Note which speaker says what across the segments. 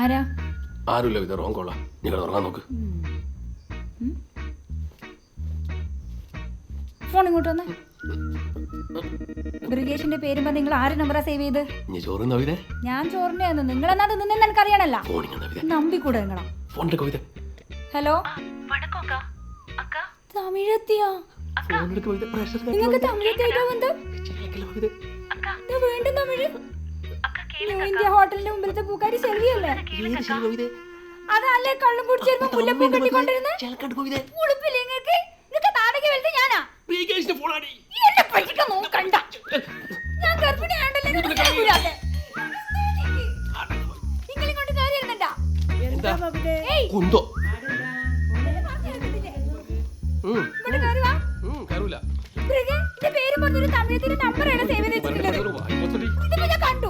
Speaker 1: ആരാ?
Speaker 2: ആരുമില്ല വിത റോങ് കോളാ നിങ്ങൾ ഉറങ്ങാൻ നോക്ക്.
Speaker 1: ഫോൺ ഇങ്ങോട്ട് വന്നേ. ബ്രിഗേഷിന്റെ പേരും പറഞ്ഞ് നിങ്ങൾ ആര് നമ്പറാ സേവ് ചെയ്ത്?
Speaker 2: നീ ചോറ് നവിതേ
Speaker 1: ഞാൻ ചോറിന്റെ ആയിരുന്നു നിങ്ങൾ എന്നാ തിന്നുന്ന എനിക്കറിയണല്ല
Speaker 2: ഫോണിങ് നവിതേ
Speaker 1: നമ്പിക്കൂടെ നിങ്ങളാ.
Speaker 2: ഫോണിന്റെ കവിത.
Speaker 1: ഹലോ? തമിഴെത്തിയാ? നിങ്ങൾക്ക് തമിഴെത്തിയായിട്ടോ ബന്ധം ന്യൂ ഇന്ത്യ ഹോട്ടലിന്റെ മുമ്പിലത്തെ പൂക്കാരി ശരിയല്ലേ അതല്ലേ കള്ളും മുല്ലപ്പൂ കെട്ടിക്കൊണ്ടിരുന്ന്? ഉളുപ്പില്ല നിങ്ങൾക്ക് നിങ്ങൾക്ക് താരക വലുത് ഞാനാ? എന്നെ നോക്കണ്ട. ഞാൻ ഗർഭിണിയാണ്ടല്ലേ. നിങ്ങളെ കൊണ്ട്
Speaker 2: കുന്തോ. കയറൂല.
Speaker 1: പേര് പറഞ്ഞൊരു തമിഴത്തിന്റെ നമ്പറാണ് സേവ് ചെയ്ത് വെച്ചിട്ടുള്ളത് ഇതിപ്പോ ഞാൻ കണ്ടു.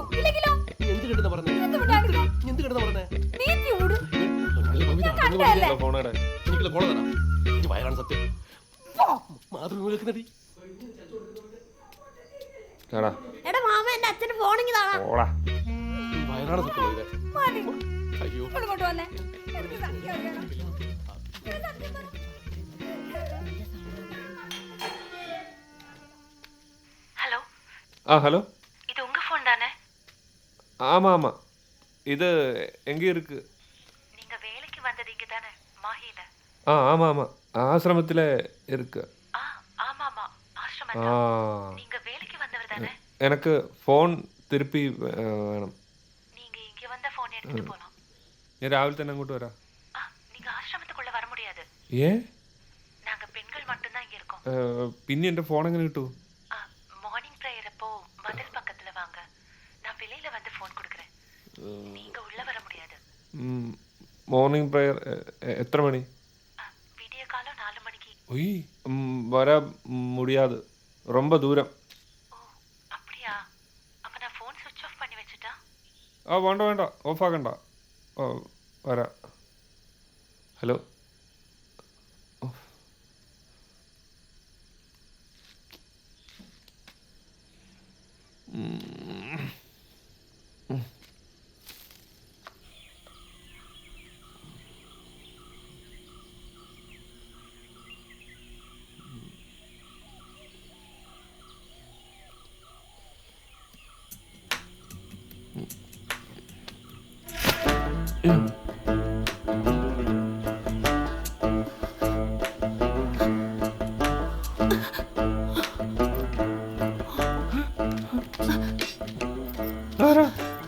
Speaker 2: ഞാൻ
Speaker 1: കണ്ടതല്ലേ?
Speaker 2: എനിക്കുള്ള ഫോൺ തരാം എനിക്ക് വയറാണ് സത്യം
Speaker 1: പോ.
Speaker 2: മാതൃ കേൾക്കുന്നടി
Speaker 3: എടാ
Speaker 1: എടാ മാമ എന്റെ അച്ഛന് ഫോണിങ് താണാ
Speaker 3: ഓടാ
Speaker 2: വയറാണ് സത്യം കവിത
Speaker 1: മതി
Speaker 2: അയ്യോ
Speaker 1: ഇങ്ങോട്ട് വന്നേ എനിക്ക് സത്യം അറിയണം. എനിക്ക് സത്യം പറ.
Speaker 4: ஹலோ
Speaker 3: ആ ഹലോ
Speaker 4: இது உங்க ஃபோன் தானே
Speaker 3: ஆமாம் ஆமாம் இது எங்கே இருக்கு ஆ ஆமாம் ஆமாம் ஆசிரமத்தில் இருக்கு
Speaker 4: ஆ ஆமா ஆமா ஆசிரமம்
Speaker 3: ആ
Speaker 4: நீங்க வேலைக்கு வந்தவர் தானே
Speaker 3: எனக்கு ഫോൺ തിരുപ്പി ഏ, വേണം
Speaker 4: நீங்க இங்க வந்த போன் எடுத்துட்டு போலாம்
Speaker 3: ഞാൻ രാവിലെ തന്നെ അങ്ങോട്ട് വരാം
Speaker 4: ஆ நீங்க ஆசிரமத்துக்குள்ள வர முடியாது
Speaker 3: ഏ
Speaker 4: நாங்க பெண்கள் மட்டும்தான் இங்க இருக்கோம்
Speaker 3: ഏ, പിന്നെ എൻ്റെ ഫോൺ എങ്ങനെ കിട്ടൂ
Speaker 4: ஆ மார்னிங் ப்ரேயர் அப்போ மதில் பக்கத்துல வாங்க நான் வெளியில வந்து ஃபோன் கொடுக்குறேன் நீங்க உள்ள வர முடியாது
Speaker 3: മോർണിംഗ് പ്രയർ എത്ര മണി
Speaker 4: மணிக்கு
Speaker 3: ഒയ് വരാ മുടിയാത് ரொம்ப ദൂരം
Speaker 4: ஓ அப்படியா அப்ப நான் ஃபோன் சுவிட்ச் ஆஃப் பண்ணி வச்சுட்டா
Speaker 3: ആ വേണ്ട വേണ്ട ഓഫാക്കണ്ട ഓ വരാം ഹലോ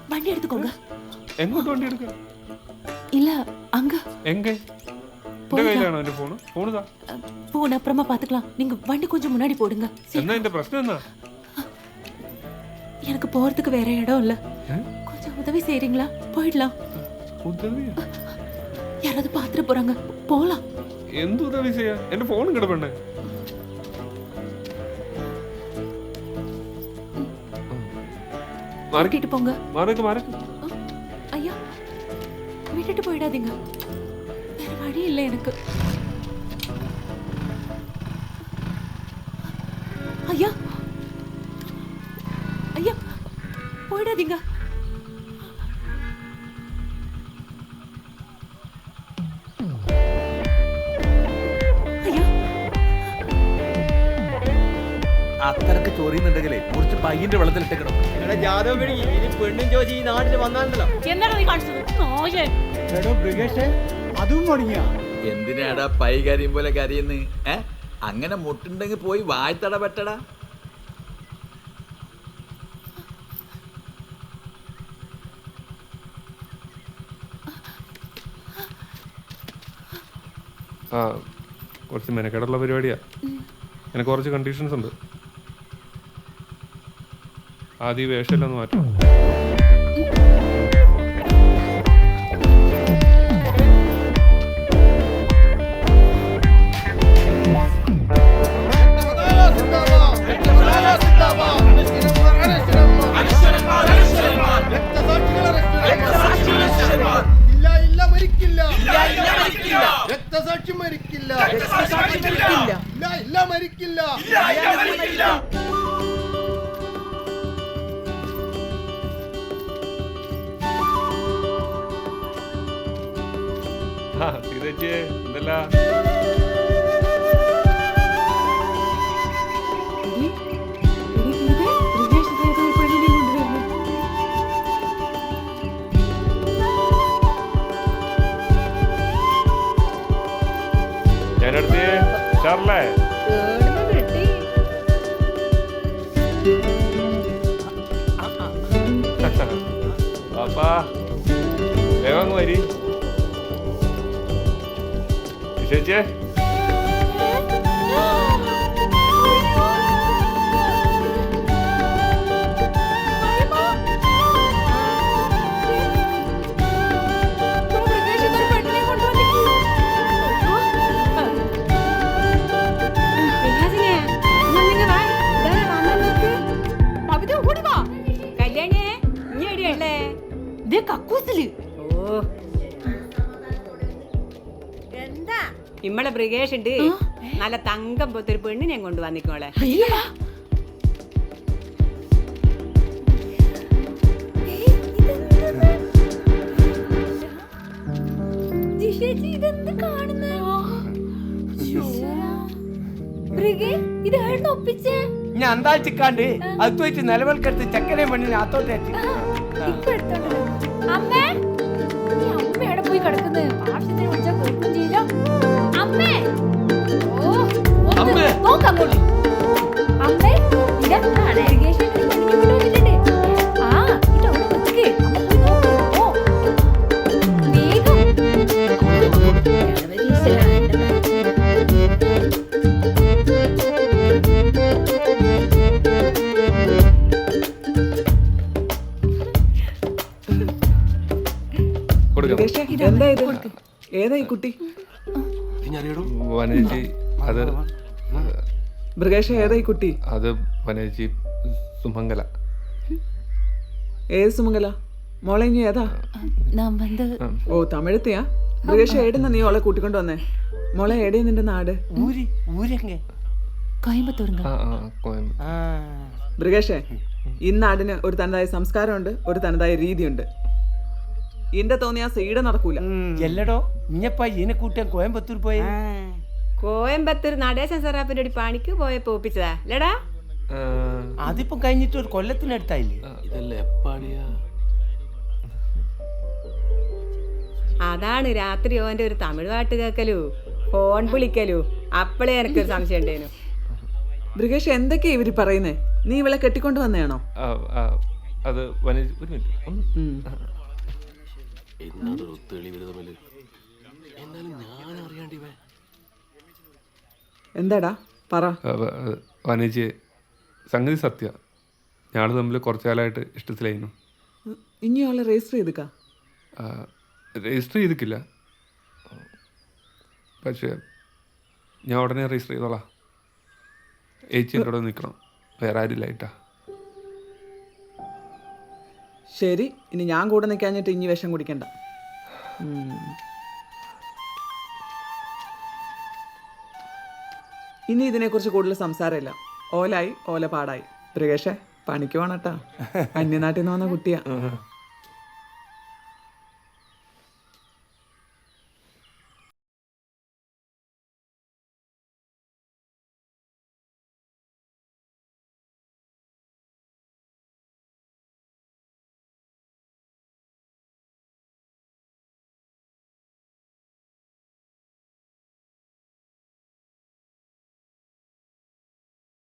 Speaker 5: வண்டி எடுத்துக்கோங்க
Speaker 3: എങ്ങോട്ട് വണ്ടി എടുക്കാം
Speaker 5: இல்ல அங்க
Speaker 3: എങ്ക എന്റെ കയ്യിലാണോ എന്റെ ഫോണ് ഫോണ് താ
Speaker 5: போன் அப்புறமா பாத்துக்கலாம் நீங்க வண்டி கொஞ்சம் முன்னாடி போடுங்க சரி,
Speaker 3: എന്നാ എന്റെ പ്രശ്നം എന്നാ
Speaker 5: எனக்கு போறதுக்கு வேற இடம் இல்ல
Speaker 3: ഏ?
Speaker 5: கொஞ்சம் உதவி செய்றீங்களா போயிடலாம்
Speaker 3: ഉദവിയാ
Speaker 5: யாராவது பாத்துட்டு போறாங்க போலாம்
Speaker 3: എന്ത് ഉദവി ചെയ്യാ എന്റെ ഫോൺ കിടപ്പണ്ണേ മറക്കി
Speaker 5: கூட்டிட்டு போங்க
Speaker 3: മറക്ക് മറക്ക്
Speaker 5: ஐயா விட்டுட்டு போயிடாதீங்க வேற வழி இல்லை எனக்கு ஐயா ஐயா போயிடாதீங்க
Speaker 6: അത്രയ്ക്ക് ചൊറിയുന്നുണ്ടെങ്കിലേ കുറച്ച് പയ്യന്റെ വെള്ളത്തിലിട്ടേക്കണം
Speaker 7: നിങ്ങളുടെ ജാദവ് പിടിക്ക് ഇനി പെണ്ണും ചോദിച്ച് ഈ നാട്ടിൽ വന്നാണല്ലോ
Speaker 5: എന്താണ് നീ കാണിച്ചത്?
Speaker 7: അതും മുടങ്ങിയ
Speaker 6: എന്തിനാടാ പൈ കരിയും പോലെ കരിയെന്ന്? ഏ? അങ്ങനെ മുട്ടുണ്ടെങ്കിൽ പോയി വായ്ത്തട പെട്ടടാ
Speaker 3: ആ കുറച്ച് മെനക്കെടുള്ള പരിപാടിയാ. എനിക്ക് കുറച്ച് കണ്ടീഷൻസ് ഉണ്ട്. ആദ്യം ഈ വേഷമെല്ലാം ഒന്ന് മരിക്കില്ല
Speaker 8: ഇല്ല ഇല്ല മരിക്കില്ല രക്തസാക്ഷി മരിക്കില്ല ഇല്ല ഇല്ല മരിക്കില്ല
Speaker 5: പെണ്ണിനെ കൊണ്ടുവരുന്നു.
Speaker 3: ഞാനടുത്ത് ഷാർലേ പാപ്പാ വേഗം വരി. ചേച്ചേ
Speaker 1: കല്യാണിയെ ഇനി എവിടെയല്ലേ
Speaker 5: ദേ കക്കൂസിൽ.
Speaker 9: ഓ ഇമ്മളെ ബ്രിഗേഷ് ഉണ്ട്. നല്ല തങ്കം പോത്തൊരു പെണ്ണിനെ
Speaker 1: ഞാൻ കൊണ്ടുവന്നിക്കോളെ
Speaker 7: ഞാൻ അന്താഴ്ചക്കാണ്ട് അത് വെച്ച് നിലവിൽക്കെടുത്ത് ചക്കനെ പെണ്ണിനെ അത്തോട്ട്
Speaker 1: ഇപ്പൊ എടുത്തോണ്ടല്ലോ അമ്മേ അമ്മ എവിടെ പോയി കിടക്കുന്നത് അമ്മേ. നോക്ക് അങ്ങോട്ട് അമ്മേ ഇതാ നാടകേഷൻ വന്നിട്ടുണ്ട്
Speaker 10: മൃഗേഷ ഏതായി ഈ കുട്ടി?
Speaker 3: അത് വനേച്ചി സുമംഗല.
Speaker 10: ഏത് സുമംഗല? മോളെ ഇനി ഏതാ?
Speaker 5: ഞാൻ വന്ന്
Speaker 10: ഓ തമിഴത്തെയാ? മൃഗേഷ ഏടുന്ന നീ ഓളെ കൂട്ടിക്കൊണ്ട് വന്നേ? മോളെ ഏടേ നിന്റെ നാട്?
Speaker 7: ഊരി ഊരെങ്ങ.
Speaker 5: കോയമ്പത്തൂരുങ്ക
Speaker 10: മൃഗേഷേ ഇന്നാടിന് ഒരു തനതായ സംസ്കാരമുണ്ട് ഒരു തനതായ രീതിയുണ്ട്. ഇന്റെ തോന്നിയാ സീഡ നടക്കൂല.
Speaker 7: എല്ലടോ ഇഞ്ഞപ്പ ഇനെ കൂട്ടാൻ കോയമ്പത്തൂർ പോയി?
Speaker 9: കോയമ്പത്തൂർ നടേശൻ സറാപ്പിന്റെ ഒരു പണിക്ക് പോയപ്പോ ഒപ്പിച്ചതാ.
Speaker 3: ലടാ
Speaker 7: അതിപ്പോ കഴിഞ്ഞിട്ട് ഒരു കൊല്ലത്തിനടുത്തായില്ലേ
Speaker 2: ഇതല്ല എപ്പാടിയാ?
Speaker 9: അതാണ് രാത്രി ഓന്റെ ഒരു തമിഴ് പാട്ട് കേക്കലു ഫോൺ വിളിക്കലു. അപ്പളേ എനിക്കൊരു സംശയം ഉണ്ടേനു.
Speaker 10: മൃഗേഷ് എന്തൊക്കെയാ ഇവർ പറയുന്നേ? നീ ഇവളെ കെട്ടിക്കൊണ്ട്
Speaker 3: വന്നേണോ അത് ഒരു മിനിറ്റ്.
Speaker 2: എന്നാലും ഞാൻ അറിയാണ്ടിവേ
Speaker 10: എന്താടാ? പറ.
Speaker 3: ആ, വ- ആ, വനേച്ചി സംഗതി സത്യ. ഞങ്ങൾ തമ്മിൽ കുറച്ചു കാലമായിട്ട് ഇഷ്ടത്തിലായിരുന്നു.
Speaker 10: ഇനി ആളെ രജിസ്റ്റർ ചെയ്തുക്കാ?
Speaker 3: രജിസ്റ്റർ ചെയ്തിക്കില്ല. പക്ഷേ ഞാൻ ഉടനെ രജിസ്റ്റർ ചെയ്തോളാം. ഏച്ചി എന്റെ കൂടെ നിൽക്കണം വേറെ ആരില്ലായിട്ടാ
Speaker 10: ശരി ഇനി ഞാൻ കൂടെ നിൽക്കാഞ്ഞിട്ട് ഇനി വിഷം കുടിക്കണ്ട. ഇനി ഇതിനെക്കുറിച്ച് കൂടുതൽ സംസാരമില്ല. ഓലായി ഓല പാടായി. മൃഗേഷേ പണിക്ക് പോണട്ടാ. അന്യനാട്ടിൽ നിന്ന് വന്ന കുട്ടിയാ.